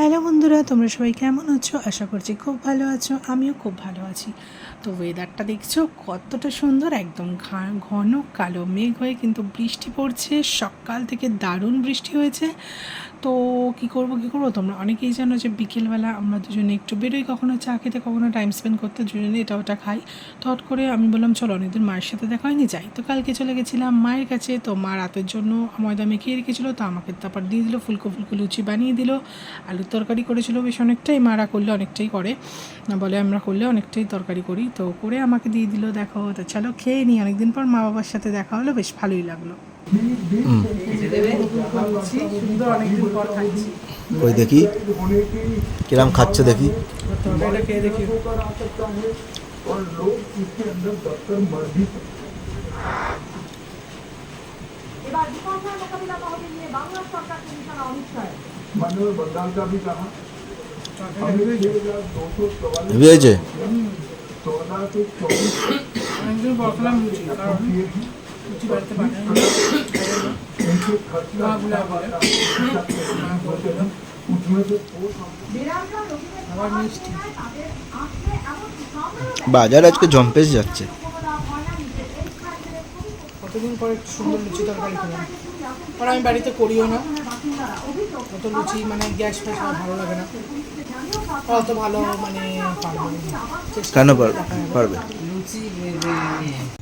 Hello বন্ধুরা, তোমরা সবাই কেমন আছো? আশা করছি খুব ভালো আছো, আমিও খুব ভালো আছি। তো ওয়েদারটা দেখছ? কতটা সুন্দর, একদম ঘন কালো মেঘ হয়ে কিন্তু বৃষ্টি পড়ছে। সকাল থেকে দারুণ বৃষ্টি হয়েছে। তো কি করব কি করব? তোমরা অনেকেই জানো যে বিকেলবেলা আমরা দুজনে একটু বেরোই, কখনো চা খেতে, কখনো টাইম স্পেন্ড করতে, দুজনে এটা ওটা খাই। হট করে আমি বললাম, চলো অনেকদিন মায়ের সাথে দেখা হয়নি, যাই। তো কালকে চলে গেছিলাম মায়ের কাছে। তো মা রাতের জন্য ময়দা মেখে রেখেছিলো, তো আমাকে তারপর দিয়ে দিল ফুলকো ফুলকো লুচি বানিয়ে দিল আলুর তরকারি করেছিল বেশ অনেকটাই মারা করলে অনেকটাই করে। বলে আমরা করলে অনেকটাই তরকারি করি। তো করে আমাকে দিয়ে দিল দেখো তো চলো খেয়ে নিই। অনেকদিন পর মা বাবার সাথে দেখা হলো বেশ ভালোই লাগল। ওই দেখি কিরাম খাচ্ছে দেখি। এবার মোকাবিলা তহবিল নিয়ে বাংলা শাহ मानव बंगाल का भी कहा हमने छह हजार दो सौ चौवालीस হেভি হয়েছে चौदह से चौबीस অনেকদিন পর খেলাম লুচি কারণ किए थे লুচি বাড়িতে বানাই उनके खर्चा उसमें से फोर বিরাটরা রোগীদের আবার মিষ্টি তাদের আসলে এমন সামনেও বাজার আজকে জম্পেশ যাচ্ছে কতদিন পর একটু সুন্দর লুচি তরকারি খেলাম। কারণ আমি বাড়িতে করিও না। অত লুচি মানে গ্যাস ফ্যাস আমার ভালো লাগে না। অত ভালো মানে পারব কেন। পারবে?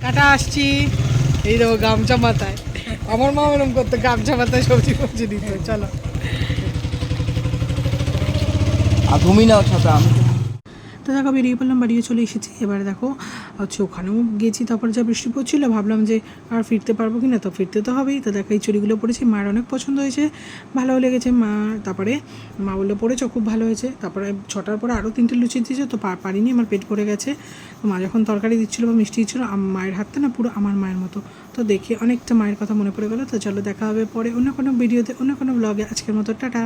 কাটা আসছি। এই দেখো গামছা মাথায়। আমার মা এরকম করতো গামছা মাথায় সবজি ফবজি দিত। চলো। আর তুমি নাও ছাতা আমি তো দেখো বেরিয়ে পড়লাম বাড়িও চলে এসেছি। এবার দেখো, হচ্ছে ওখানেও গেছি, তারপর যা বৃষ্টি পড়ছিল, ভাবলাম যে আর ফিরতে পারব কি না তো ফিরতে তো হবেই। তো দেখো, এই চুড়িগুলো পড়েছি মায়ের অনেক পছন্দ হয়েছে, ভালোও লেগেছে। মা, তারপরে মা বলল পড়েছো খুব ভালো হয়েছে। তারপরে ছটার পরে আরও তিনটে লুচি দিয়েছে, তো পারিনি, আমার পেট ভরে গেছে। তো মা যখন তরকারি দিচ্ছিল বা মিষ্টি দিচ্ছিল মায়ের হাতটা না পুরো আমার মায়ের মতো। তো দেখে অনেকটা মায়ের কথা মনে পড়ে গেলো। তো চলো, দেখা হবে পরে অন্য কোনো ভিডিওতে, অন্য কোনো ব্লগে আজকের মতো, টাটা।